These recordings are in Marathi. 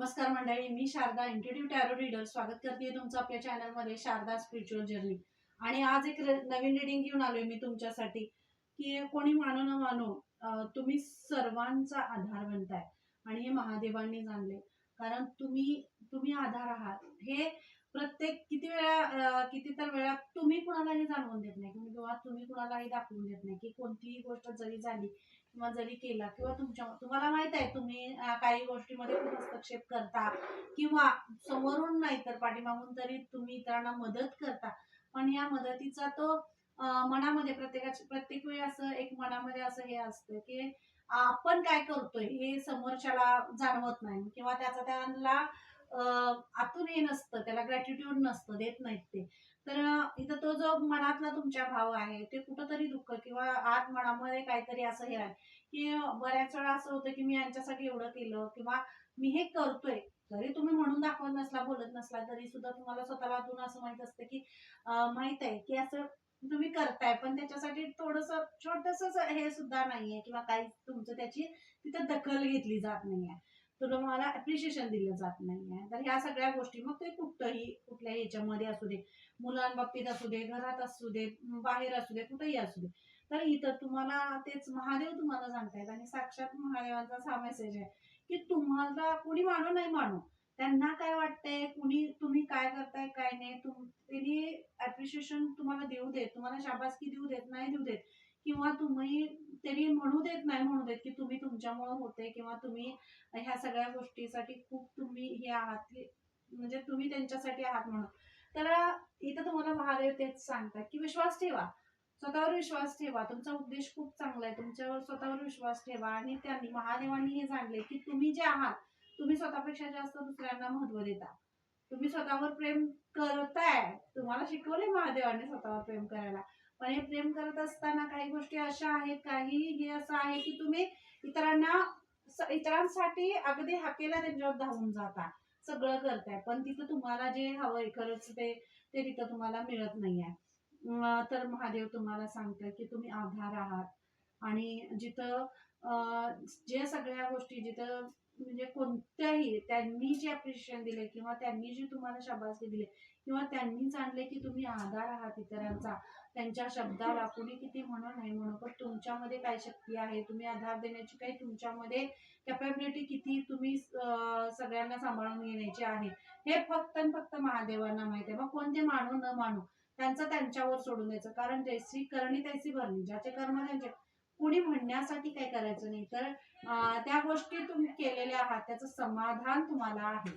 नमस्कार मंडळी मी शारदा इंट्रोड्यू टॅरो रीडर स्वागत करते तुमचं आपल्या चॅनलमध्ये शारदा स्पिरिच्युअल जर्नी आणि आज एक नवीन रिडिंग घेऊन आलोय मी तुमच्यासाठी की कोणी मानो न मानो तुम्ही सर्वांचा आधार बनताय. आणि हे महादेवांनी जाणले. कारण तुम्ही तुम्ही आधार आहात. हे प्रत्येक किती वेळा किती तर वेळा तुम्ही कुणालाही जाणवून देत नाही. किंवा तुम्ही कुणालाही दाखवून देत नाही की कोणतीही गोष्ट जरी झाली किंवा जरी केला किंवा तुमच्या तुम्हाला माहीत आहे तुम्ही काही गोष्टीमध्ये खूप हस्तक्षेप करता किंवा समोरून नाही तर पाठीमागून तरी तुम्ही इतरांना मदत करता. पण या मदतीचा तो मनामध्ये प्रत्येकाच्या प्रत्येक वेळी असं एक मनामध्ये असं हे असतं की आपण काय करतोय हे समोरच्याला जाणवत नाही किंवा त्याचा त्यांना आतून हे नसतं त्याला ग्रॅटिट्यूड नसतं देत नाहीत ते. तर इथं तो जो मनातला तुमच्या भाव आहे ते कुठंतरी दुःख किंवा आत मनामध्ये काहीतरी असं हे आहे की बऱ्याच वेळा असं होतं की मी यांच्यासाठी एवढं केलं किंवा मी हे करतोय. जरी तुम्ही म्हणून दाखवत नसला बोलत नसला तरी सुद्धा तुम्हाला स्वतःला आतून असं माहीत असतं की माहीत आहे की असं तुम्ही करताय पण त्याच्यासाठी थोडस छोटस हे सुद्धा नाहीये किंवा काही तुमचं त्याची तिथं दखल घेतली जात नाहीये. तुम्हाला अप्रिशिएशन दिलं जात नाहीये. तर ह्या सगळ्या गोष्टी मग ते कुठंही कुठल्या ह्याच्यामध्ये असू दे. मुलांबाबतीत असू दे घरात असू दे बाहेर असू दे कुठेही असू दे. तर इथं तुम्हाला तेच महादेव तुम्हाला सांगतायत आणि साक्षात महादेवांचा हा मेसेज आहे की तुम्हाला कुणी मानू नाही मानू. त्यांना काय वाटतंय कुणी तुम्ही काय करताय काय नाही अप्रिशिएशन तुम्हाला देऊ देत तुम्हाला शाबासकी देऊ देत नाही देऊ देत. किंवा तुम्ही त्यांनी म्हणू देत नाही म्हणू देत की तुम्ही तुमच्यामुळे होते किंवा तुम्ही ह्या सगळ्या गोष्टीसाठी खूप तुम्ही हे आहात म्हणजे तुम्ही त्यांच्यासाठी आहात म्हणून. तर इथं तुम्हाला महादेव तेच सांगतात की विश्वास ठेवा. स्वतःवर विश्वास ठेवा. तुमचा उद्देश खूप चांगला आहे. तुमच्यावर स्वतःवर विश्वास ठेवा आणि त्यांनी महादेवांनी हे जाणले की तुम्ही जे आहात तुम्ही स्वतःपेक्षा जास्त दुसऱ्यांना महत्त्व देता. तुम्ही स्वतःवर प्रेम करताय. तुम्हाला शिकवले महादेवांनी स्वतःवर प्रेम करायला. पण हे प्रेम करत असताना काही गोष्टी अशा आहेत काही हे असं आहे की तुम्ही इतरांना इतरांसाठी अगदी हाकेला त्यांच्यावर धावून जाता. सगळं करताय. पण तिथं तुम्हाला जे हवंय खरंच ते ते तिथं तुम्हाला मिळत नाहीये. तर महादेव तुम्हाला सांगतोय की तुम्ही आधार आहात. आणि जिथं अं, जे सगळ्या गोष्टी जिथं म्हणजे कोणत्याही त्यांनी जे अप्रिशिएशन दिले किंवा त्यांनी जी तुम्हाला शाबासकी दिली किंवा त्यांनी आणले की तुम्ही आधार आहात इतरांचा त्यांच्या शब्दाला कुणी किती म्हणू नाही म्हणू पण तुमच्यामध्ये काय शक्ती आहे? तुम्ही आधार देण्याची काही तुमच्यामध्ये कॅपॅबिलिटी किती तुम्ही सगळ्यांना सांभाळून घेण्याची आहे? हे फक्त आणि फक्त महादेवांना माहिती आहे. मग कोणते मानू न मानू? त्यांचं त्यांच्यावर सोडून द्यायचं. कारण जैसी करणी तैसी भरणी ज्याचे कर्म त्यांचे. कुणी म्हणण्यासाठी काय करायचं नाही. तर त्या गोष्टी तुम्ही केलेल्या आहात. त्याचं समाधान तुम्हाला आहे.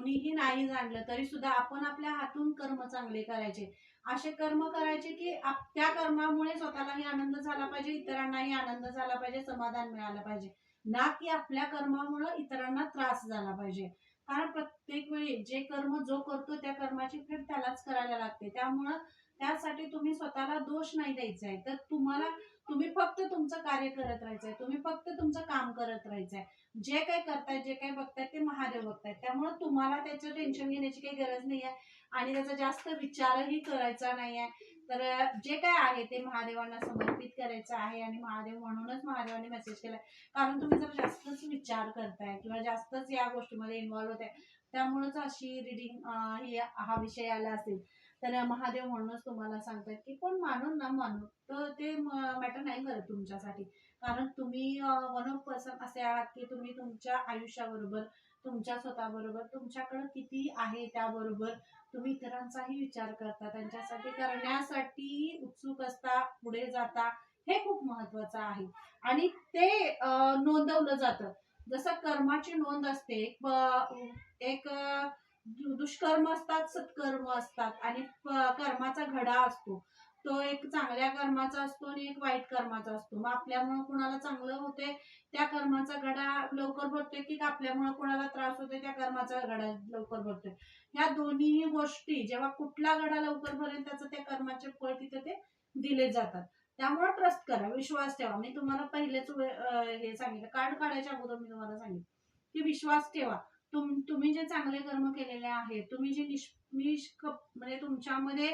कोणीही नाही जाणलं तरी सुद्धा आपण आपल्या हातून कर्म चांगले करायचे. असे कर्म करायचे की त्या कर्मामुळे स्वतःलाही आनंद झाला पाहिजे इतरांनाही आनंद झाला पाहिजे समाधान मिळालं पाहिजे. ना की आपल्या कर्मामुळे इतरांना त्रास झाला पाहिजे. कारण प्रत्येक वेळी जे कर्म जो करतो त्या कर्माची फेड त्यालाच करायला लागते. त्यामुळं त्यासाठी तुम्ही स्वतःला दोष नाही द्यायचा आहे. तर तुम्हाला तुम्ही फक्त तुमचं कार्य करत राहायचंय तुम्ही फक्त तुमचं काम करत राहायचंय. जे काही करताय जे काही बघताय ते महादेव बघतायत. त्यामुळे तुम्हाला त्याचं टेन्शन घेण्याची काही गरज नाही आहे आणि त्याचा जास्त विचारही करायचा नाही आहे तर जे काय आहे ते महादेवांना समर्पित करायचं आहे आणि महादेव म्हणूनच महादेवांनी मेसेज केलाय. कारण तुम्ही जर जास्तच विचार करताय किंवा जास्तच या गोष्टीमध्ये इन्व्हॉल्व्ह होत आहे त्यामुळेच अशी रिडिंग ही हा विषय आला असेल. तर महादेव म्हणूनच तुम्हाला सांगतात की कोण मानून ना मानू तर ते मॅटर नाही करत तुमच्यासाठी. कारण तुम्ही वन ऑफ पर्सन असे आहात की तुम्ही तुमच्या आयुष्याबरोबर तुमच्या स्वतःबरोबर तुमच्याकडं किती आहे त्याबरोबर तुम्ही इतरांचाही विचार करता त्यांच्यासाठी करण्यासाठी उत्सुक असता पुढे जाता हे खूप महत्वाचं आहे. आणि ते नोंदवलं जातं. जसं कर्माची नोंद असते एक एक दुष्कर्म असतात सत्कर्म असतात आणि कर्माचा घडा असतो. तो एक चांगल्या कर्माचा असतो आणि एक वाईट कर्माचा असतो. मग आपल्यामुळे कुणाला चांगलं होते त्या कर्माचा घडा लवकर भरतोय की आपल्यामुळे कुणाला त्रास होतोय त्या कर्माचा घडा लवकर भरतोय? ह्या दोन्ही गोष्टी जेव्हा कुठला घडा लवकर भरेल त्याचं त्या कर्माचे फळ तिथे ते दिले जातात. त्यामुळे ट्रस्ट करा विश्वास ठेवा. मी तुम्हाला पहिलेच हे सांगितलं. कार्ड काढायच्या अगोदर मी तुम्हाला सांगितलं की विश्वास ठेवा. तुम तुम्ही जे चांगले कर्म केलेले आहेत तुम्ही जे निष् निष्क म्हणजे तुमच्यामध्ये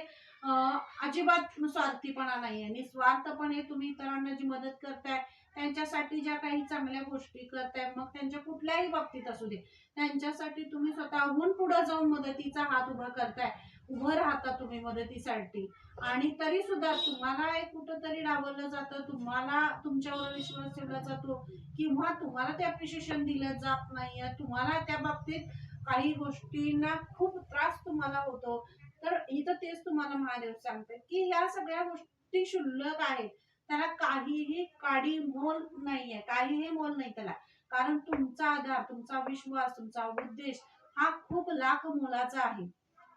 अजिबात स्वार्थीपणा नाहीये. निस्वार्थपणे तुम्ही इतरांना जी मदत करताय त्यांच्यासाठी ज्या काही चांगल्या गोष्टी करताय मग त्यांच्या कुठल्याही बाबतीत असू दे. त्यांच्यासाठी तुम्ही स्वतःहून पुढे जाऊन मदतीचा हात उभा करताय. उभं राहता तुम्ही मदतीसाठी. आणि तरी सुद्धा तुम्हाला एक कुठंतरी डावललं जातं तुम्हाला तुमच्यावर विश्वास ठेवला जातो किंवा तुम्हाला ते अप्रिशिएशन दिलं जात नाहीये तुम्हाला त्या बाबतीत काही गोष्टींना खूप त्रास तुम्हाला होतो. तर इथं तेच तुम्हाला महादेव सांगतात की ह्या सगळ्या गोष्टी क्षुल्लक आहेत. त्याला काहीही काडी मोल नाहीये काहीही मोल नाही त्याला. कारण तुमचा आधार तुमचा विश्वास तुमचा उद्देश हा खूप लाख मोलाचा आहे.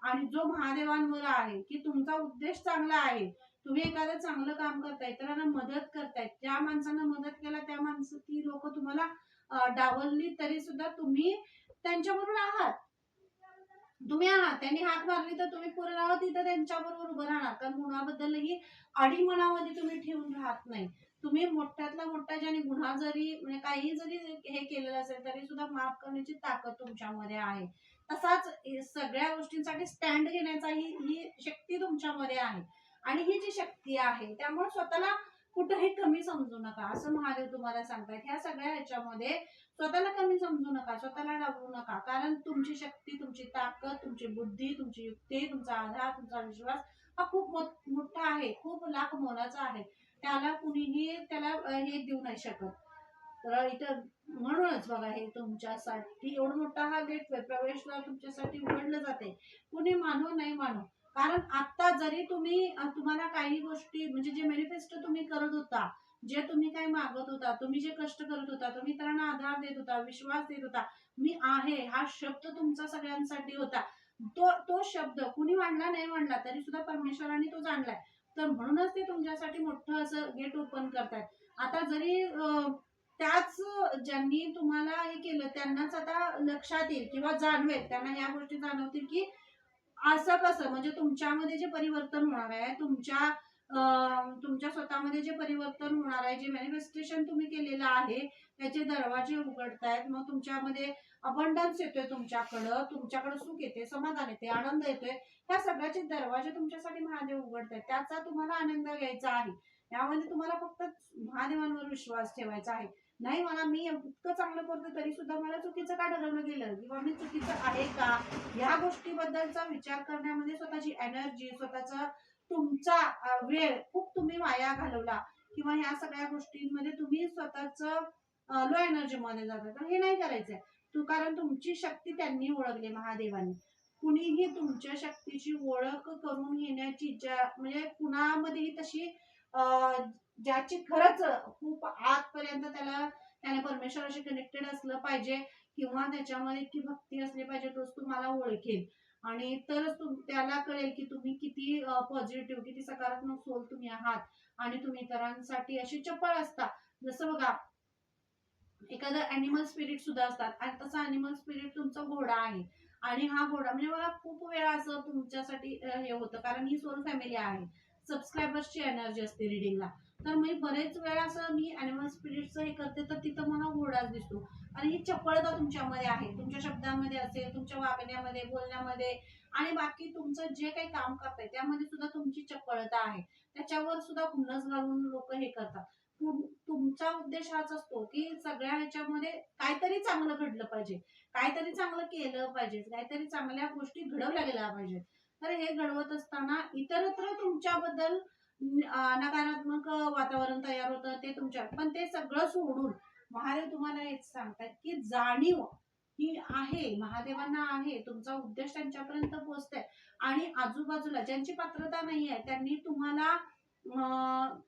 आणि जो महादेवांवर आहे की तुमचा उद्देश चांगला आहे तुम्ही एखादं चांगलं काम करताय इतरांना मदत करताय ज्या माणसांना मदत केला त्या माणसं ती लोक तुम्हाला डावलली तरी सुद्धा तुम्ही त्यांच्याबरोबर आहात. तुम्ही आहात त्यांनी हात मारली तर तुम्ही पुढे राहा तिथं त्यांच्याबरोबर उभं राहणार. कारण गुणाबद्दलही अडी मनामध्ये तुम्ही ठेवून राहत नाही. तुम्ही मोठ्यातला मोठा ज्याने गुन्हा जरी म्हणजे काही जरी हे केलेलं असेल तरी सुद्धा माफ करण्याची ताकद तुमच्यामध्ये आहे. तसाच सगळ्या गोष्टींसाठी स्टँड घेण्याचाही ही शक्ती तुमच्यामध्ये आहे. आणि ही जी शक्ती आहे त्यामुळे स्वतःला कुठंही कमी समजू नका. असं महादेव तुम्हाला सांगतात. ह्या सगळ्या ह्याच्यामध्ये स्वतःला कमी समजू नका स्वतःला डावू नका. कारण तुमची शक्ती तुमची ताकद तुमची बुद्धी तुमची युक्ती तुमचा आधार तुमचा विश्वास हा खूप मोठ- मोठा आहे. खूप लाख मोलाचा आहे. त्याला कुणीही त्याला हे देऊ नाही शकत. तर इथं म्हणूनच बघा हे तुमच्यासाठी एवढा मोठा हा गेटवे प्रवेशद्वार तुमच्यासाठी उघडलं जाते. कुणी मानू नाही मानू. कारण आता जरी तुम्ही तुम्हाला काही गोष्टी म्हणजे जे मॅनिफेस्टो तुम्ही करत होता जे तुम्ही काही मागत होता तुम्ही जे कष्ट करत होता तुम्ही इतरांना आधार देत होता विश्वास देत होता मी आहे हा शब्द तुमचा सगळ्यांसाठी होता. तो तो शब्द कुणी मांडला नाही मांडला तरी सुद्धा परमेश्वराने तो जाणलाय. तर म्हणूनच ते तुमच्यासाठी मोठं असं गेट ओपन करतायत. आता जरी त्याच ज्यांनी तुम्हाला हे केलं त्यांनाच आता लक्षात येईल किंवा जाणवेल. त्यांना या गोष्टी जाणवतील की असं कसं म्हणजे तुमच्यामध्ये जे परिवर्तन होणार आहे तुमच्या तुमच्या स्वतःमध्ये जे परिवर्तन होणार आहे जे मॅनिफेस्टेशन तुम्ही केलेलं आहे त्याचे दरवाजे उघडतायत मग तुमच्यामध्ये अबंडन्स येतोय तुमच्याकडं तुमच्याकडे सुख येते समाधान येते आनंद येतोय ह्या सगळ्याचे दरवाजे तुमच्यासाठी महादेव उघडतायत. त्याचा तुम्हाला आनंद घ्यायचा आहे. यामध्ये तुम्हाला फक्त महादेवांवर विश्वास ठेवायचा आहे. नाही मला मी इतकं चांगलं करतो तरी सुद्धा मला चुकीचं का ठरवलं गेलं? किंवा मी चुकीचं आहे का? ह्या गोष्टीबद्दलचा विचार करण्यामध्ये स्वतःची एनर्जी स्वतःचा तुमचा वेळ खूप तुम्ही वाया घालवला. किंवा ह्या सगळ्या गोष्टींमध्ये तुम्ही स्वतःच लो एनर्जी मध्ये जाता. तर हे नाही करायचंय. तू कारण तुमची शक्ती त्यांनी ओळखली महादेवांनी. कुणीही तुमच्या शक्तीची ओळख करून घेण्याची ज्या म्हणजे कुणामध्येही तशी अं, ज्याची खरंच खूप आतपर्यंत त्याला त्याने परमेश्वराशी कनेक्टेड असलं पाहिजे किंवा त्याच्यामध्ये इतकी भक्ती असली पाहिजे तोच तुम्हाला ओळखेल. आणि तरच त्याला कळेल की तुम्ही किती पॉझिटिव्ह किती सकारात्मक सोल तुम्ही आहात. आणि तुम्ही इतरांसाठी अशी चपळ असता. जसं बघा एखादं अॅनिमल स्पिरिट सुद्धा असतात. आणि तसा अॅनिमल स्पिरिट तुमचा घोडा आहे. आणि हा घोडा म्हणजे मला खूप वेळा असं तुमच्यासाठी हे होतं. कारण ही सोल फॅमिली आहे. सबस्क्रायबर्सची एनर्जी असते रिडिंगला तर मी बरेच वेळा असं मी अॅनिमल स्पिरिटचं हे करते तर तिथं मला घोडाच दिसतो. आणि ही चपळता तुमच्यामध्ये आहे. तुमच्या शब्दामध्ये असेल तुमच्या वागण्यामध्ये बोलण्यामध्ये आणि बाकी तुमचं जे काही काम करताय त्यामध्ये सुद्धा तुमची चपळता आहे. त्याच्यावर सुद्धा हुन्नस घालून लोक हे करतात. तुम- तुमचा उद्देश हाच असतो की सगळ्या ह्याच्यामध्ये काहीतरी चांगलं घडलं पाहिजे. काहीतरी चांगलं केलं पाहिजे. काहीतरी चांगल्या गोष्टी घडवल्या गेल्या पाहिजेत. तर हे घडवत असताना इतरत्र तुमच्याबद्दल नकारात्मक वातावरण तयार होतं ते तुमच्या पण ते सगळं सोडून महादेव तुम्हाला हेच सांगतात की जाणीव ही आहे महादेवांना आहे तुमचा उद्देश त्यांच्यापर्यंत पोहोचतोय. आणि आजूबाजूला ज्यांची पात्रता नाही आहे त्यांनी तुम्हाला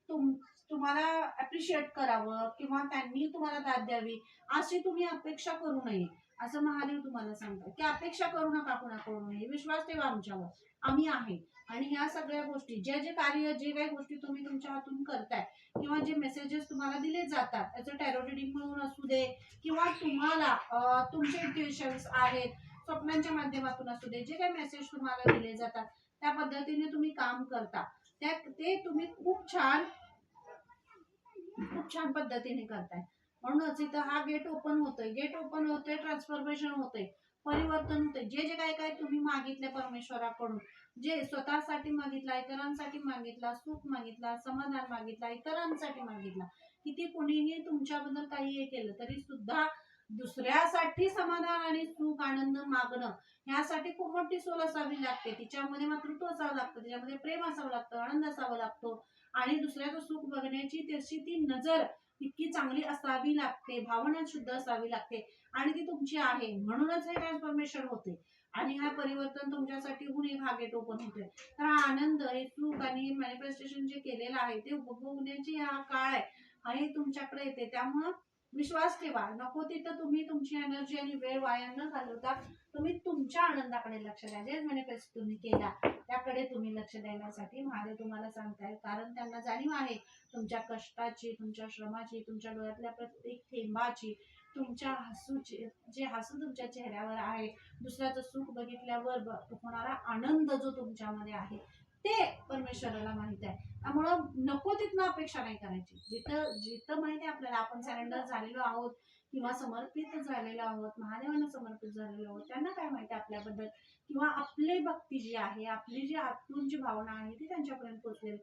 तुम तुम्हाला अप्रिशिएट करावं किंवा त्यांनी तुम्हाला दाद द्यावी अशी तुम्ही अपेक्षा करू नये असं महादेव तुम्हाला सांगतात. की अपेक्षा करू नका कुणाकडूनही विश्वास ठेवा आमच्यावर. आम्ही आहे. आणि ह्या सगळ्या गोष्टी जे जे कार्य जे काही गोष्टी तुम्ही तुमच्या हातून करताय किंवा जे मेसेजेस तुम्हाला दिले जातात त्याचं टॅरो रिडिंग म्हणून असू दे किंवा तुम्हाला तुमचे इंट्युशन्स आहेत स्वप्नांच्या माध्यमातून असू दे जे काही मेसेज तुम्हाला दिले जातात त्या पद्धतीने तुम्ही काम करता. त्या ते तुम्ही खूप छान खूप छान पद्धतीने करताय. म्हणूनच इथं हा गेट ओपन होतोय. गेट ओपन होतोय ट्रान्सफॉर्मेशन होतंय. परिवर्तन होते. जे जे काय काय तुम्ही मागितले परमेश्वराकडून जे स्वतःसाठी मागितला इतरांसाठी मागितला सुख मागितला समाधान मागितला इतरांसाठी मागितला किती कुणीही तुमच्याबद्दल काही हे केलं तरी सुद्धा दुसऱ्यासाठी समाधान आणि सुख आनंद मागणं ह्यासाठी खूप मोठी सोल असावी लागते. तिच्यामध्ये मातृत्व असावं लागतं तिच्यामध्ये प्रेम असावं लागतं आनंद असावा लागतो. आणि दुसऱ्याचं सुख बघण्याची त्याची ती नजर इतकी चांगली असावी लागते भावना शुद्ध असावी लागते. आणि ती तुमची आहे. म्हणूनच हे ट्रान्सफॉर्मेशन होते. आणि हा परिवर्तन तुमच्यासाठी होऊन एक हा गेट ओपन होतोय. तर हा आनंद हे सुख आणि मॅनिफेस्टेशन जे केलेलं आहे ते उपभोगण्याची हा काळ आहे. आणि तुमच्याकडे येते. त्यामुळं विश्वास ठेवा. नको तिथं तुम्ही तुमची एनर्जी आणि वेळ वाया न घालवता तुम्ही तुमच्या आनंदाकडे लक्ष द्या. जे मॅनिफेस्ट तुम्ही केला त्याकडे तुम्ही लक्ष देण्यासाठी महादेव तुम्हाला सांगताय. कारण त्यांना जाणीव आहे तुमच्या कष्टाची तुमच्या श्रमाची तुमच्या डोळ्यातल्या प्रत्येक थेंबाची तुमच्या हसूची जे हसू तुमच्या चेहऱ्यावर आहे दुसऱ्याचं सुख बघितल्यावर होणारा आनंद जो तुमच्यामध्ये आहे ते परमेश्वराला माहीत आहे. त्यामुळं नको तिथनं अपेक्षा नाही करायची. जिथं जिथं माहिती आहे आपल्याला आपण सरेंडर झालेलो आहोत किंवा समर्पित झालेलो आहोत महादेवांना समर्पित झालेलो आहोत त्यांना काय माहिती आपल्याबद्दल? किंवा आपली भक्ती जी आहे आपली जी आतून जी भावना आहे ती त्यांच्यापर्यंत पोहोचलेली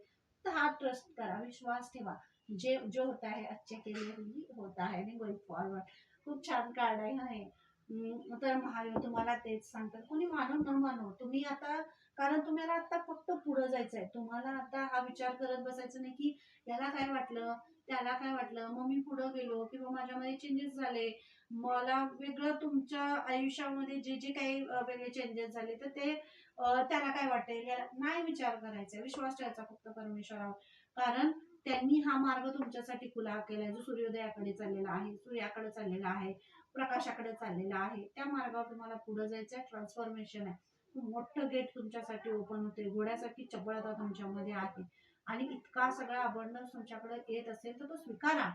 तर हा ट्रस्ट करा विश्वास ठेवा. जे जो होता है अच्छे के लिए ही होता है फॉरवर्ड खूप छान कार्ड आहे तर महादेव तुम्हाला तेच सांगतात. कोणी मानव न मानव तुम्ही आता कारण तुम्हाला आता फक्त पुढे जायचं आहे तुम्हाला आता हा विचार करत बसायचं नाही की याला काय वाटलं त्याला काय वाटलं? मग मी पुढे गेलो किंवा माझ्यामध्ये चेंजेस झाले. मला वेगळं तुमच्या आयुष्यामध्ये जे जे काही वेगळे चेंजेस झाले तर ते त्याला काय वाटेल याला नाही विचार करायचा. विश्वास ठेवायचा फक्त परमेश्वरावर कारण त्यांनी हा मार्ग तुमच्यासाठी खुला केलाय. जो सूर्योदयाकडे चाललेला आहे सूर्याकडे चाललेला आहे प्रकाशाकडे चाललेला आहे त्या मार्गावर तुम्हाला पुढे जायचं आहे ट्रान्सफॉर्मेशन आहे. मोठं गेट तुमच्यासाठी ओपन होते. घोड्यासाठी चपळता तुमच्यामध्ये आहे. आणि इतका सगळा अबंडन्स तुमच्याकडे येत असेल तर तो स्वीकारा.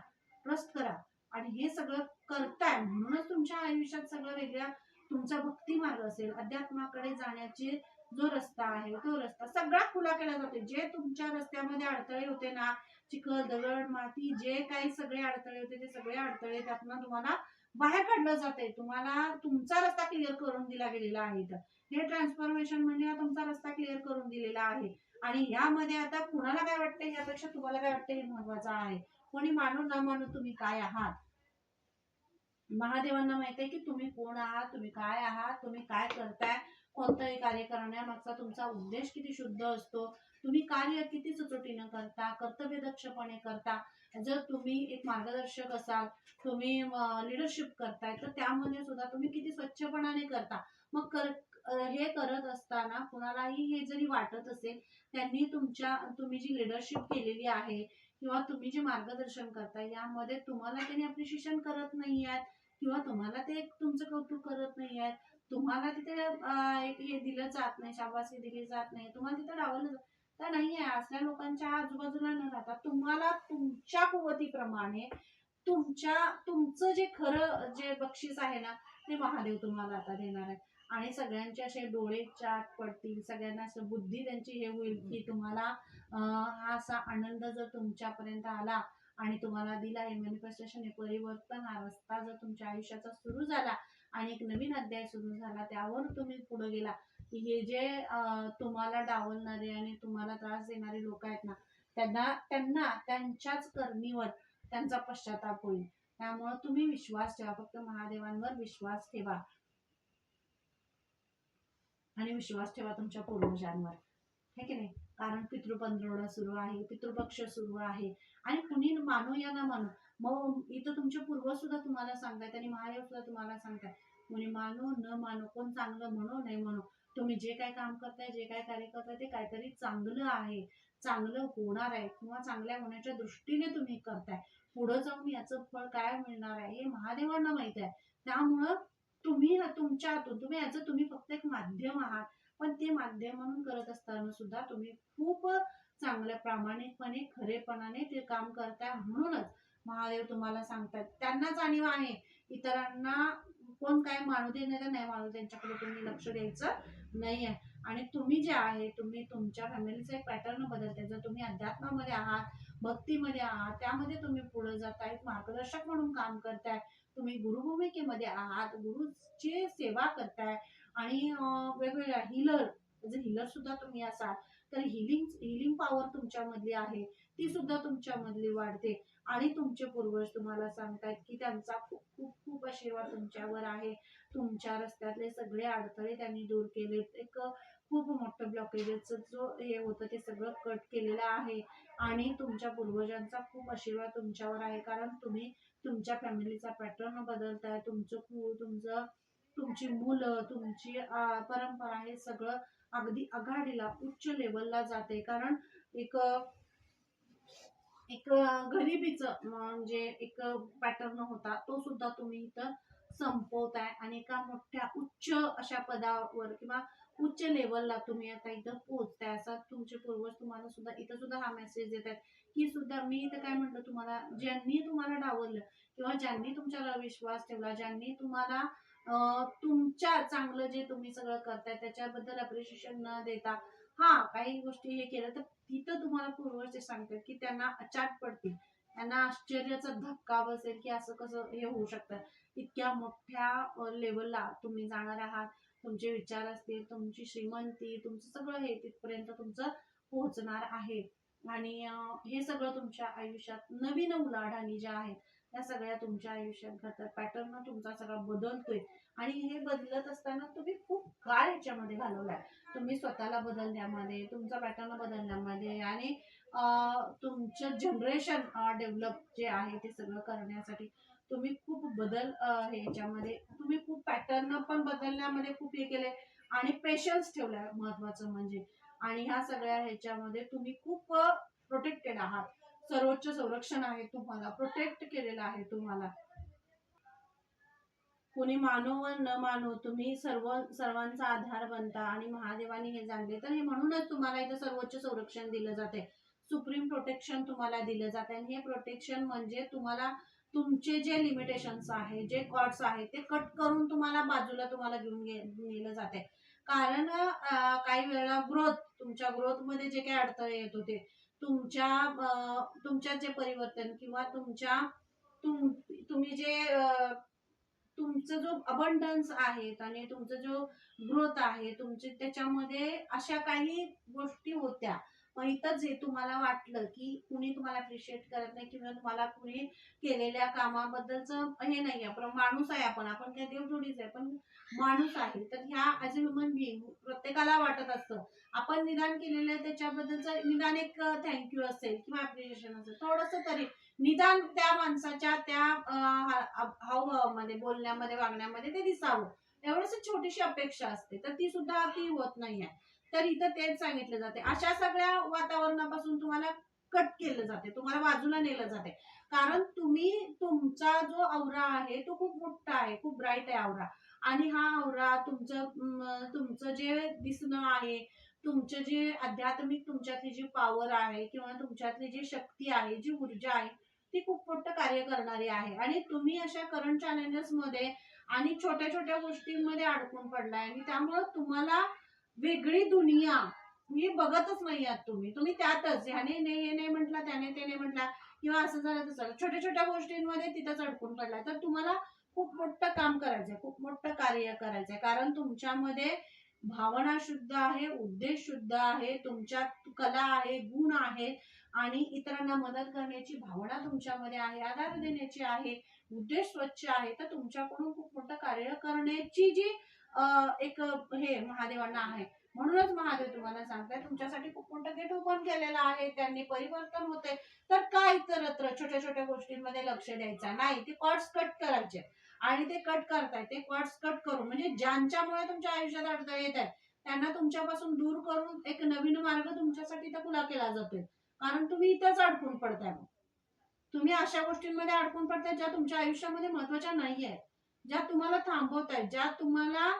ट्रस्ट करा. आणि हे सगळं करताय म्हणूनच तुमच्या आयुष्यात सगळं वेगळ्या तुमचा भक्ती मार्ग असेल. अध्यात्माकडे जाण्याचे जो रस्ता आहे तो रस्ता सगळा खुला केला जातो जे तुमच्या रस्त्यामध्ये अडथळे होते ना चिखल दगड माती जे काही सगळे अडथळे होते ते सगळे अडथळे त्यातनं तुम्हाला बाहेर काढलं जाते तुम्हाला तुमचा रस्ता क्लिअर करून दिला गेलेला आहे हे ट्रान्सफॉर्मेशन म्हणजे हा तुमचा रस्ता क्लिअर करून दिलेला आहे. आणि यामध्ये आता कुणाला काय वाटतं यापेक्षा तुम्हाला काय वाटतं हे महत्वाचं आहे. कोणी मानू ना मानू तुम्ही काय आहात? महादेवांना माहीत आहे की तुम्ही कोण आहात? तुम्ही काय आहात? तुम्ही काय करताय? कोणतंही कार्य करण्यामागचा तुमचा उद्देश किती शुद्ध असतो? तुम्ही कार्य किती सचोटीनं करता? कर्तव्यदक्षपणे करता? जर तुम्ही एक मार्गदर्शक असाल तुम्ही लिडरशिप करताय तर त्यामध्ये सुद्धा तुम्ही किती स्वच्छपणाने करता? मग कर हे करत असताना कुणालाही हे जरी वाटत असेल त्यांनी तुमच्या तुम्ही जी लिडरशिप केलेली आहे किंवा तुम्ही जे मार्गदर्शन करता यामध्ये तुम्हाला त्यांनी अप्रिशिएशन करत नाही आहेत किंवा तुम्हाला ते एक तुमचं कौतुक करत नाही आहेत तुम्हाला तिथे एक हे दिलं जात नाही शाबासकी दिली जात नाही. तुम्हाला तिथे डावलं जात तर नाही आहे असल्या लोकांच्या आजूबाजूला न राहता तुम्हाला तुमच्या कुवतीप्रमाणे तुमच्या तुमचं जे खरं जे बक्षीस आहे ना ते महादेव तुम्हाला आता देणार आहे आणि सगळ्यांचे असे डोळे चाट पडतील सगळ्यांना असं बुद्धी त्यांची हे होईल की तुम्हाला हा असा आनंद जर तुमच्यापर्यंत आला आणि तुम्हाला दिला हे मॅनिफेस्टेशन हे परिवर्तन हा रस्ता जर तुमच्या आयुष्याचा सुरू झाला आणि एक नवीन अध्याय सुरू झाला त्यावर तुम्ही पुढे गेला की हे जे अं, तुम्हाला डावलणारे आणि तुम्हाला त्रास देणारे लोक आहेत ना त्यांना त्यांना त्यांच्याच करणीवर त्यांचा पश्चाताप होईल. त्यामुळं तुम्ही विश्वास ठेवा फक्त महादेवांवर विश्वास ठेवा. आणि विश्वास ठेवा तुमच्या पूर्वजांवर. हे की नाही? कारण पितृपंधरवडा सुरू आहे पितृपक्ष सुरू आहे. आणि कुणी मानो या ना मानो. मग इथं तुमचे पूर्वज सुद्धा तुम्हाला सांगतायत आणि महादेव सुद्धा तुम्हाला सांगताय कोणी मानो न मानो कोण चांगलं म्हणू नाही म्हणो. तुम्ही जे काय काम करताय जे काय कार्य करताय ते काहीतरी चांगलं आहे. चांगलं होणार आहे किंवा चांगल्या होण्याच्या दृष्टीने तुम्ही करताय. पुढे जाऊन याचं फळ काय मिळणार आहे हे महादेवांना माहीत आहे. त्यामुळं तुम्ही तुमच्या हातून तुम्ही याचं तुम्ही फक्त एक माध्यम आहात. पण ते माध्यम म्हणून करत असताना सुद्धा तुम्ही खूप चांगल्या प्रामाणिकपणे खरेपणाने ते काम करताय म्हणूनच महादेव तुम्हाला सांगतात त्यांना जाणीव आहे. इतरांना कोण काय मानू दे नाही नाही मानू त्यांच्याकडे तुम्ही लक्ष द्यायचं नाही आहे आणि तुम्ही जे आहे तुम्ही तुमच्या फॅमिलीचा एक पॅटर्न बदलताय. जर तुम्ही अध्यात्मामध्ये आहात भक्तीमध्ये आहात त्यामध्ये तुम्ही पुढे जाताय मार्गदर्शक म्हणून काम करताय. तुम्ही गुरुभूमिकेमध्ये आहात गुरुचे सेवा करताय आणि वेगवेगळ्या हिलर हिलर सुद्धा तुम्ही असाल तर हिलिंग हिलिंग पॉवर तुमच्यामधली आहे ती सुद्धा तुमच्यामधली वाढते आणि तुमचे पूर्वज तुम्हाला सांगतायत की त्यांचा खूप खूप खूप आशीर्वाद तुमच्यावर आहे. तुमच्या रस्त्यातले सगळे अडथळे त्यांनी दूर केले एक खूप मोठं ब्लॉकेजेसचं जो हे होतं ते सगळं कट केलेलं आहे आणि तुमच्या पूर्वजांचा खूप आशीर्वाद तुमच्यावर आहे. कारण तुम्ही तुमच्या फॅमिलीचा पॅटर्न बदलताय तुमचं कुळ तुमचं तुमची मुलं तुमची परंपरा हे सगळं अगदी आघाडीला उच्च लेवलला जाते. कारण एक एक गरिबीचं म्हणजे एक पॅटर्न होता तो सुद्धा तुम्ही इथं संपवताय. आणि एका मोठ्या उच्च अशा पदावर किंवा उच्च लेवलला तुम्ही आता इथं पोहोचताय. असा तुमचे पूर्वज तुम्हाला सुद्धा इथं सुद्धा हा मेसेज देत आहेत ही सुद्धा मी इथं काय म्हटलं तुम्हाला ज्यांनी तुम्हाला डावललं किंवा ज्यांनी तुमच्यावर विश्वास ठेवला ज्यांनी तुम्हाला तुमच्या चांगलं जे तुम्ही सगळं करताय त्याच्याबद्दल अप्रिशिएशन न देता हा काही गोष्टी हे केलं तर तिथं तुम्हाला पूर्वज ते सांगतात की त्यांना अचाट पडतील. त्यांना आश्चर्याचा धक्का बसेल की असं कसं हे होऊ शकतं. इतक्या मोठ्या लेवलला तुम्ही जाणार आहात तुमचे विचार असतील तुमची श्रीमंती तुमचं सगळं हे तिथपर्यंत तुमचं पोहोचणार आहे. आणि हे सगळं तुमच्या आयुष्यात नवीन उलाढाणी ज्या आहेत त्या सगळ्या तुमच्या आयुष्यात घडतात. पॅटर्न तुमचा सगळा बदलतोय. आणि हे बदलत असताना तुम्ही खूप काळ याच्यामध्ये घालवलाय. तुम्ही स्वतःला बदलण्यामध्ये तुमचा पॅटर्न बदलण्यामध्ये आणि तुमचं जनरेशन डेव्हलप जे आहे ते सगळं करण्यासाठी तुम्ही खूप बदल याच्यामध्ये ह्याच्यामध्ये तुम्ही खूप पॅटर्न पण बदलण्यामध्ये खूप हे केले आणि पेशन्स ठेवलाय महत्वाचं म्हणजे. आणि ह्या सगळ्या ह्याच्यामध्ये तुम्ही खूप प्रोटेक्टेड आहात. सर्वोच्च संरक्षण आहे तुम्हाला प्रोटेक्ट केलेलं आहे तुम्हाला. कोणी मानो व न मानो तुम्ही सर्व सर्वांचा आधार बनता आणि महादेवाने हे जाणले तर हे म्हणूनच तुम्हाला इथं सर्वोच्च संरक्षण दिलं जाते सुप्रीम प्रोटेक्शन तुम्हाला दिलं जाते आणि हे प्रोटेक्शन म्हणजे तुम्हाला तुमचे जे लिमिटेशन्स आहे जे कॉट्स आहे ते कट करून तुम्हाला बाजूला तुम्हाला घेऊन गे- नेलं जाते कारण काही वेळेला ग्रोथ तुमच्या ग्रोथमध्ये जे काही अडथळे येत होते तुमच्या तुमच्यात जे परिवर्तन किंवा तुमच्या तुम तुम्ही जे तुमचं जो अबंडन्स आहेत आणि तुमचं जो ग्रोथ आहे तुमचे त्याच्यामध्ये अशा काही गोष्टी होत्या. मग इथं जे तुम्हाला वाटलं की कुणी तुम्हाला अप्रिशिएट करत नाही किंवा तुम्हाला कुणी केलेल्या कामाबद्दलचं हे नाही आपण माणूस आहे आपण आपण काय देव थोडीच आहे पण माणूस आहे. तर ह्या ॲज अ ह्युमन बिईंग प्रत्येकाला वाटत असतं. आपण निदान केलेलं त्याच्याबद्दलचं निदान एक थँक्यू असेल किंवा अप्रिशिएशन असेल. थोडंसं तरी निदान त्या माणसाच्या त्या हावभावामध्ये बोलण्यामध्ये वागण्यामध्ये ते दिसावं. एवढंच छोटीशी अपेक्षा असते. तर ती सुद्धा ती होत नाहीये तर इथं तेच सांगितलं जाते. अशा सगळ्या वातावरणापासून तुम्हाला कट केलं जाते. तुम्हाला बाजूला नेलं जाते. कारण तुम्ही तुमचा जो आवरा आहे तो खूप मोठा आहे खूप ब्राईट आहे आवरा. आणि हा आवरा तुमचं तुमचं जे दिसणं आहे तुमचं जे आध्यात्मिक तुमच्यातली जी पॉवर आहे किंवा तुमच्यातली जी शक्ती आहे जी ऊर्जा आहे ती खूप मोठं कार्य करणारी आहे. आणि तुम्ही अशा करंट चॅलेंजेस मध्ये आणि छोट्या छोट्या गोष्टींमध्ये अडकून पडलाय. आणि त्यामुळं तुम्हाला वेगळी दुनिया. मी बघतच नाही आहात तुम्ही. तुम्ही त्यातच. ह्याने नाही हे नाही म्हटला त्याने ते नाही म्हटला. किंवा असं झालं तसं झालं. छोट्या छोट्या गोष्टींमध्ये तिथंच अडकून पडला. तर तुम्हाला खूप मोठं काम करायचंय. खूप मोठं कार्य करायचंय. कारण तुमच्यामध्ये भावना शुद्ध आहे उद्देश शुद्ध आहे तुमच्यात कला आहे गुण आहे आणि इतरांना मदत करण्याची भावना तुमच्यामध्ये आहे आधार देण्याची आहे उद्देश स्वच्छ आहे. तर तुमच्याकडून खूप मोठं कार्य करण्याची जी एक हे महादेवांना आहे. म्हणूनच महादेव तुम्हाला सांगताय तुमच्यासाठी खूप मोठं गेट ओपन केलेलं आहे त्यांनी परिवर्तन होते तर काय इतरत्र छोट्या छोट्या गोष्टींमध्ये लक्ष द्यायचं नाही. ते कॉट्स कट करायचे. आणि ते कट करताय ते कॉट्स कट करून. म्हणजे ज्यांच्यामुळे तुमच्या आयुष्यात अडथळे येत आहेत त्यांना तुमच्यापासून दूर करून एक नवीन मार्ग तुमच्यासाठी इथं खुला केला जातोय. कारण तुम्ही इथंच अडकून पडताय मग. तुम्ही अशा गोष्टींमध्ये अडकून पडताय ज्या तुमच्या आयुष्यामध्ये महत्त्वाच्या नाही आहेत ज्या तुम्हाला थांबवत आहेत ज्या तुम्हाला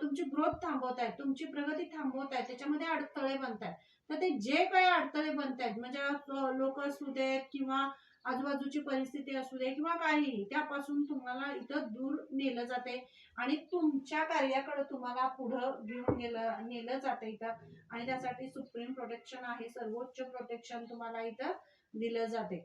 तुमची ग्रोथ थांबवत आहेत तुमची प्रगती थांबवत आहेत त्याच्यामध्ये अडथळे बनतायत. तर ते जे काही अडथळे बनतायत म्हणजे लोक असू देत किंवा आजूबाजूची परिस्थिती असू दे किंवा काहीही त्यापासून तुम्हाला इथं दूर नेलं जाते आणि तुमच्या कार्याकडे तुम्हाला पुढं घेऊन गेलं नेलं जातं इथं. आणि त्यासाठी सुप्रीम प्रोटेक्शन आहे सर्वोच्च प्रोटेक्शन तुम्हाला इथं दिलं जाते.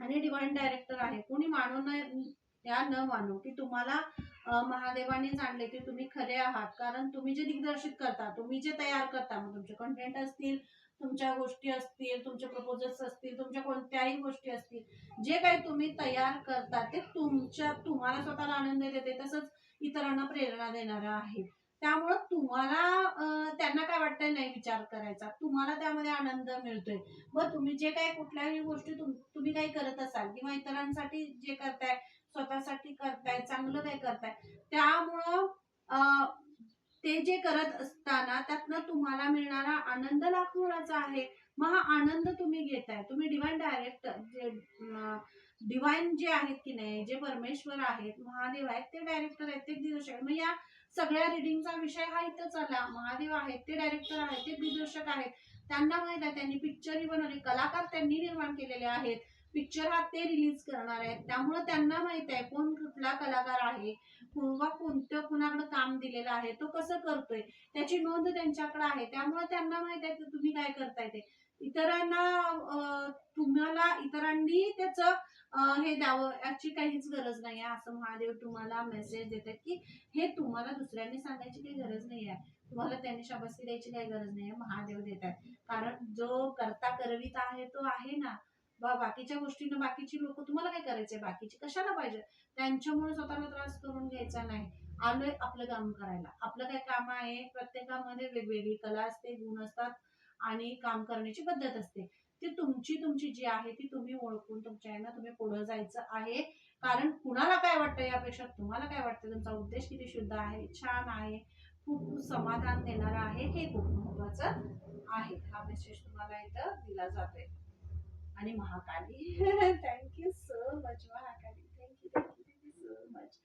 आणि डिवाइन डायरेक्टर आहे कोणी मानू न या न मानू की तुम्हाला अं, आणले जाणले की तुम्ही खरे आहात. कारण तुम्ही जे दिग्दर्शित करता तुम्ही जे तयार करता मग तुमचे कंटेंट असतील तुमच्या गोष्टी असतील तुमचे प्रपोजल्स असतील तुमच्या कोणत्याही गोष्टी असतील जे काही तुम्ही तयार करता ते तुमच्या तुम्हाला स्वतःला आनंद देते तसंच इतरांना प्रेरणा देणारं आहे. त्यामुळं तुम्हाला त्यांना काय वाटतंय नाही विचार करायचा. तुम्हाला त्यामध्ये आनंद मिळतोय. व तुम्ही जे काही कुठल्याही गोष्टी तुम्ही काही करत असाल किंवा इतरांसाठी जे करताय स्वतःसाठी करताय चांगलं नाही करताय. त्यामुळं ते जे करत असताना त्यातनं तुम्हाला मिळणारा आनंद लाख आहे. मग हा आनंद तुम्ही घेताय. तुम्ही डिवाइन डायरेक्टर जे डिवाइन जे आहेत की नाही जे परमेश्वर आहेत महादेव आहेत ते डायरेक्टर आहेत ते दिग्दर्शक मग या सगळ्या रिडिंगचा विषय हा इथंच आला. महादेव आहेत ते डायरेक्टर आहेत ते दिग्दर्शक आहेत. त्यांना माहीत आहे त्यांनी पिक्चरही बनवले. कलाकार त्यांनी निर्माण केलेले आहेत. पिक्चर हा ते रिलीज करणार आहेत. त्यामुळे त्यांना माहीत आहे कोण कुठला कलाकार आहे किंवा कोणतं कुणाकडे काम दिलेलं आहे तो कसं करतोय त्याची नोंद त्यांच्याकडे आहे. त्यामुळे त्यांना माहीत आहे की तुम्ही काय करताय ते. इतरांना तुम्हाला इतरांनी त्याचं हे द्यावं याची काहीच गरज नाही आहे. असं महादेव तुम्हाला मेसेज देतात की हे तुम्हाला दुसऱ्यांनी सांगायची काही गरज नाही आहे. तुम्हाला त्यांनी शाबासकी द्यायची काही गरज नाही आहे. महादेव देतात. कारण जो करता करवीत आहे तो आहे ना. बा बाकीच्या गोष्टीनं बाकीची लोक तुम्हाला काय करायचंय? बाकीची कशाला पाहिजे? त्यांच्यामुळे स्वतःला त्रास करून घ्यायचा नाही. आलोय आपलं काम करायला. आपलं काय काम आहे? प्रत्येकामध्ये वेगवेगळी कला असते गुण असतात आणि काम करण्याची पद्धत असते. ती तुमची तुमची जी आहे ती तुम्ही ओळखून तुमच्या यांना तुम्ही पुढे जायचं आहे. कारण कुणाला काय वाटतं यापेक्षा? तुम्हाला काय वाटतं? तुमचा उद्देश किती शुद्ध आहे छान आहे खूप समाधान देणारा आहे हे खूप महत्वाचं आहे. हा मेसेज तुम्हाला इथं दिला जातोय. आणि Mahakali. Thank you so much Mahakali. Thank you thank you thank you so much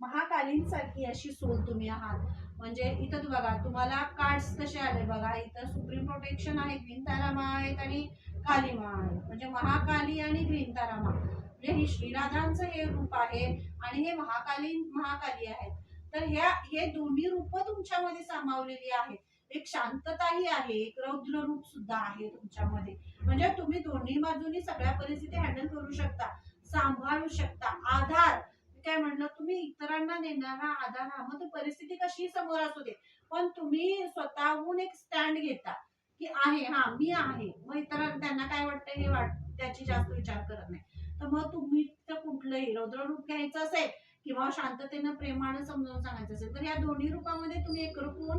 महाकालींसारखी अशी सोल तुम्ही आहात. म्हणजे इथं बघा तुम्हाला कार्ड्स कसे आले बघा. इथं सुप्रीम प्रोटेक्शन आहे ग्रीन तारामा आहेत आणि कालीमा आहेत. आहे म्हणजे महाकाली आणि ग्रीन तारामा. म्हणजे ही श्रीराधांचं हे रूप आहे आणि हे महाकाली महाकाली आहेत. तर ह्या हे दोन्ही रूप तुमच्यामध्ये सामावलेली आहेत. एक शांतताही आहे एक रौद्र रूप सुद्धा आहे तुमच्यामध्ये. म्हणजे तुम्ही दोन्ही बाजूनी सगळ्या परिस्थिती हँडल करू शकता सांभाळू शकता. आधार काय म्हणलं तुम्ही इतरांना देणारा आधार हा मग ती परिस्थिती कशी समोर असू दे. पण तुम्ही स्वतःहून एक स्टँड घेता की आहे हा मी आहे. मग इतरांना त्यांना काय वाटतं हे वाट त्याची जास्त विचार करत नाही. तर मग तुम्ही तर कुठलंही रौद्र रूप घ्यायचं असेल किंवा शांततेनं प्रेमानं समजावून सांगायचं असेल तर या दोन्ही रूपामध्ये तुम्ही एकरूप होऊन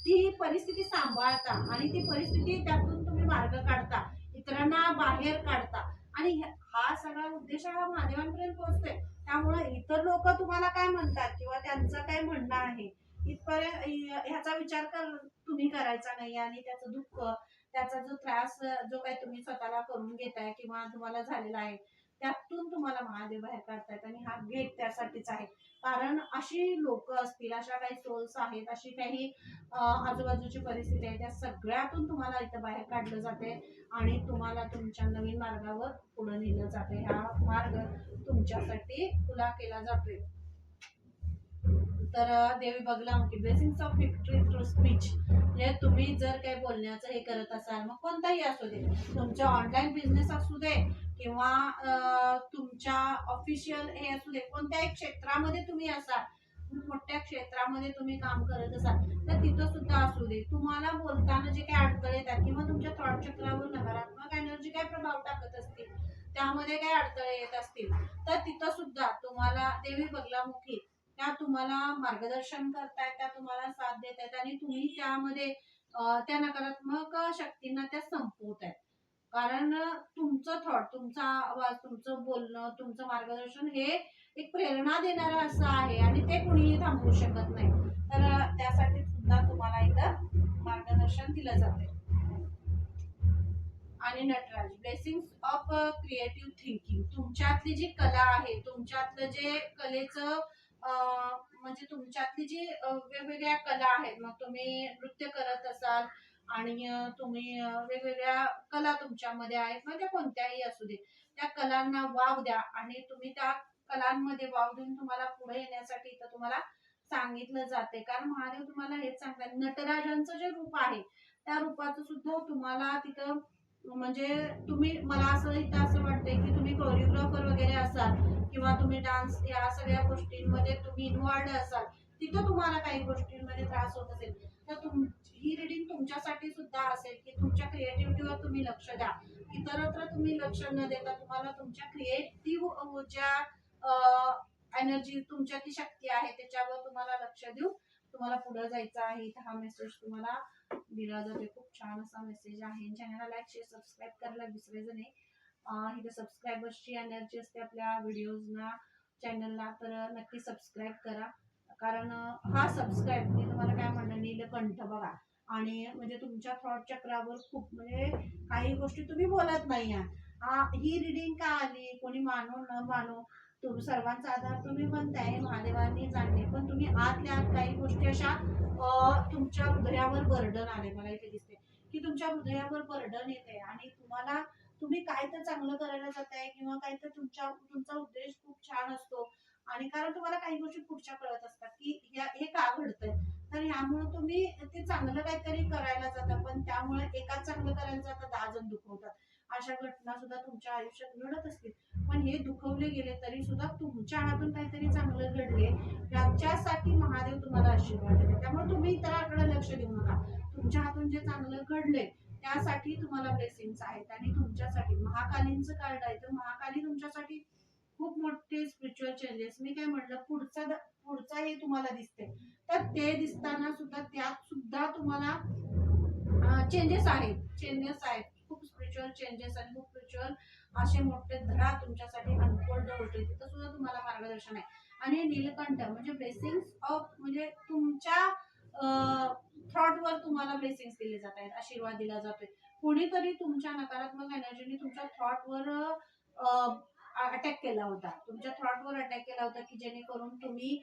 ती परिस्थिती सांभाळता आणि ती परिस्थिती त्यातून तुम्ही मार्ग काढता इतरांना बाहेर काढता. आणि हा सगळा उद्देश हा महादेवांपर्यंत पोहोचतोय. त्यामुळे इतर लोक तुम्हाला काय म्हणतात किंवा त्यांचं काय म्हणणं आहे? इथपर्यंत ह्याचा विचार कर तुम्ही करायचा नाही आणि त्याचं दुःख त्याचा जो त्रास जो काही तुम्ही स्वतःला करून घेताय किंवा तुम्हाला झालेला आहे त्यातून तुम्हाला महादेव बाहेर काढतायत आणि हा गेट त्यासाठीच आहे. कारण अशी लोक असतील अशा काही सोल्स आहेत अशी काही आजूबाजूची परिस्थिती आहे त्या सगळ्यातून तुम्हाला इथं बाहेर काढलं जाते आणि तुम्हाला तुमच्या नवीन मार्गावर पुढे नेलं जाते हा मार्ग तुमच्यासाठी खुला केला जातोय. तर देवी बघला की blessings of victory through speech म्हणजे तुम्ही जर काही बोलण्याचं हे करत असाल मग कोणताही असू दे. तुमचा ऑनलाईन बिझनेस असू दे किंवा तुमच्या ऑफिशियल हे असू दे कोणत्याही क्षेत्रामध्ये तुम्ही असाल मोठ्या क्षेत्रामध्ये तुम्ही काम करत असाल तर तिथं सुद्धा असू दे. तुम्हाला बोलताना जे काही अडथळे येतात किंवा तुमच्या थॉट चक्रावर नकारात्मक एनर्जी काय प्रभाव टाकत असतील त्यामध्ये काही अडथळे येत असतील तर तिथं सुद्धा तुम्हाला देवी बगलामुखी त्या तुम्हाला मार्गदर्शन करतायत त्या तुम्हाला साथ देत आहेत आणि तुम्ही त्यामध्ये त्या नकारात्मक शक्तींना त्या संपवत आहेत कारण तुमचं थॉट तुमचा आवाज तुमचं बोलणं तुमचं मार्गदर्शन हे एक प्रेरणा देणारं असं आहे आणि ते कुणीही थांबवू शकत नाही. तर त्यासाठी सुद्धा तुम्हाला इथं मार्गदर्शन दिलं जाते आणि Nataraj blessing of creative thinking तुमच्यातली जी कला आहे तुमच्यातलं जे कलेचं म्हणजे तुमच्यातली जी वेगवेगळ्या कला आहेत मग तुम्ही नृत्य करत असाल आणि तुम्ही वेगवेगळ्या कला तुमच्यामध्ये आहेत मग त्या कोणत्याही असू दे. त्या कलांना वाव द्या आणि तुम्ही त्या कलांमध्ये वाव देऊन तुम्हाला पुढे येण्यासाठी इथं तुम्हाला सांगितलं जाते. कारण महादेव तुम्हाला हेच सांगतात नटराजांचं जे रूप आहे त्या रूपाचं सुद्धा तुम्हाला तिथं म्हणजे तुम्ही मला असं इथं असं वाटतंय की तुम्ही कोरिओग्राफर वगैरे असाल किंवा तुम्ही डान्स या सगळ्या गोष्टींमध्ये तुम्ही इन्व्हॉल्ड असाल तिथं तुम्हाला काही गोष्टींमध्ये त्रास होत असेल तर तुम ही रिडिंग तुमच्यासाठी सुद्धा असेल की तुमच्या क्रिएटिव्हिटीवर तुम्ही लक्ष द्या. इतरत्र तुम्ही लक्ष न देता तुम्हाला तुमच्या क्रिएटिव्ह ज्या एनर्जी तुमच्या ती शक्ती आहे त्याच्यावर तुम्हाला लक्ष देऊन तुम्हाला पुढे जायचं आहे. इथं हा मेसेज तुम्हाला दिला जातोय खूप छान असा मेसेज आहे. चॅनलला लाईक शेअर सबस्क्राईब करायला विसरायचं नाही. इथे सबस्क्रायबर्सची एनर्जी असते आपल्या व्हिडिओजना चॅनलला तर नक्की सबस्क्राईब करा. कारण हा सबस्क्राईब मी तुम्हाला काय म्हणणार कंठ बघा. आणि म्हणजे तुमच्या थॉट चक्रावर खूप म्हणजे काही गोष्टी तुम्ही बोलत नाही आहात हा ही रिडिंग का आली? कोणी मानो न मानो तुम्ही सर्वांचा आधार तुम्ही म्हणताय महादेवांनी जाणले पण तुम्ही आतल्या आत काही गोष्टी अशा तुमच्या हृदयावर बर्डन आले. मला इथे दिसते की तुमच्या हृदयावर बर्डन येते आणि तुम्हाला तुम्ही काय तर चांगलं करायला जाताय किंवा काय तर तुमच्या तुमचा उद्देश खूप छान असतो आणि कारण तुम्हाला काही गोष्टी पुढच्या कळत असतात की हे का घडतंय? तर ह्यामुळे तुम्ही ते चांगलं काहीतरी करायला जाता पण त्यामुळे एकाच चांगलं करायला जाता दहा जण दुखवतात. अशा घटना सुद्धा तुमच्या आयुष्यात घडत असतील. पण हे दुखवले गेले तरी सुद्धा तुमच्या हातून काहीतरी चांगलं घडले. याच्यासाठी महादेव तुम्हाला आशीर्वाद देते त्यामुळे तुम्ही इतरांकडे लक्ष देऊ नका. तुमच्या हातून जे चांगलं घडले त्यासाठी तुम्हाला ब्लेसिंग्स आहेत आणि तुमच्यासाठी. महाकालींचं कार्ड आहे. तर महाकाली तुमच्यासाठी खूप मोठे स्पिरिच्युअल चेंजेस मी काय म्हटलं? पुढचा पुढचा हे तुम्हाला दिसते तर ते दिसताना सुद्धा त्यात सुद्धा तुम्हाला चेंजेस आहेत. चेंजेस आहेत. खूप स्पिरिच्युअल चेंजेस आणि खूप स्पिरिच्युअल असे मोठे धडा तुमच्यासाठी अनफोल्ड होते. तिथं सुद्धा तुम्हाला मार्गदर्शन आहे. आणि नीलकंठ म्हणजे ब्लेसिंग्स ऑफ म्हणजे तुमच्या थॉटवर तुम्हाला ब्लेसिंग्स दिले जात आहेत आशीर्वाद दिला जातोय. कोणीतरी तुमच्या नकारात्मक एनर्जीने तुमच्या थॉटवर अटॅक केला होता. तुमच्या थॉटवर अटॅक केला होता की जेणेकरून तुम्ही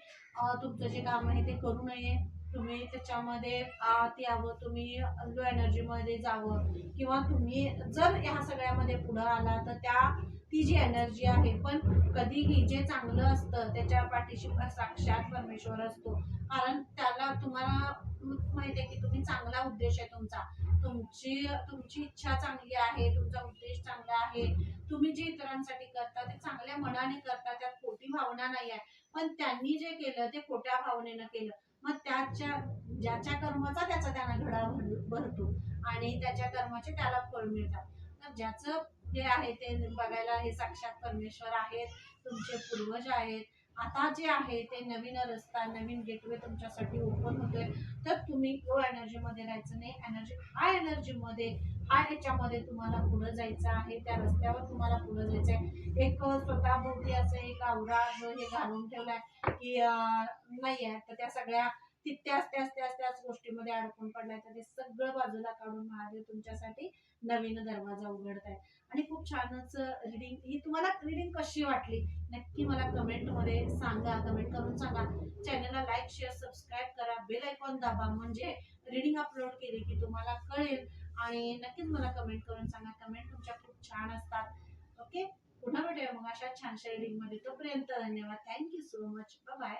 तुमचं जे काम आहे ते करू नये. तुम्ही त्याच्यामध्ये आत यावं तुम्ही लो एनर्जीमध्ये जावं किंवा तुम्ही जर ह्या सगळ्यामध्ये पुढं आला तर त्या ती जी एनर्जी आहे पण कधीही जे चांगलं असतं त्याच्या पाठीशी साक्षात परमेश्वर असतो. कारण त्याला तुम्हाला माहिती आहे की तुम्ही चांगला उद्देश आहे तुमचा. तुमची तुमची इच्छा चांगली आहे तुमचा उद्देश चांगला आहे. तुम्ही जे इतरांसाठी करता ते चांगल्या मनाने करता त्यात खोटी भावना नाही आहे. पण त्यांनी जे केलं ते खोट्या भावनेनं केलं. मग त्याच्या ज्याच्या कर्माचा त्याचा त्यांना घडा भर- भरतो. आणि त्याच्या कर्माचे त्याला फळ मिळतात. तर ज्याचं जे आहे ते बघायला हे साक्षात परमेश्वर आहेत तुमचे पूर्वज आहेत आता जे आहे ते नवीन रस्ता नवीन गेटवे तुमच्यासाठी ओपन होतोय. तर तुम्ही लो एनर्जीमध्ये राहायचं नाही. एनर्जी हाय एनर्जीमध्ये हाय ह्याच्यामध्ये तुम्हाला पुढं जायचं आहे. त्या रस्त्यावर तुम्हाला पुढं जायचं आहे. एक स्वतःभोवती असं एक आवरा हे घालून ठेवलाय की नाही आहे. तर त्या सगळ्या ती त्याच त्याच त्याच त्याच गोष्टीमध्ये अडकून पडलाय. तर ते सगळं बाजूला काढून महादेव तुमच्यासाठी नवीन दरवाजा उघडत आहे आणि खूप छानच रिडिंग ही तुम्हाला रिडिंग कशी वाटली? नक्की मला कमेंटमध्ये सांगा. कमेंट करून सांगा. चॅनलला लाईक शेअर सबस्क्राईब करा. बेल आयकॉन दाबा. म्हणजे रिडिंग अपलोड केली की तुम्हाला कळेल. आणि नक्कीच मला कमेंट करून सांगा. कमेंट तुमच्या खूप छान असतात. ओके पुन्हा भेटूया मग अशा छानशा रिडिंगमध्ये तोपर्यंत धन्यवाद. Thank you so much bye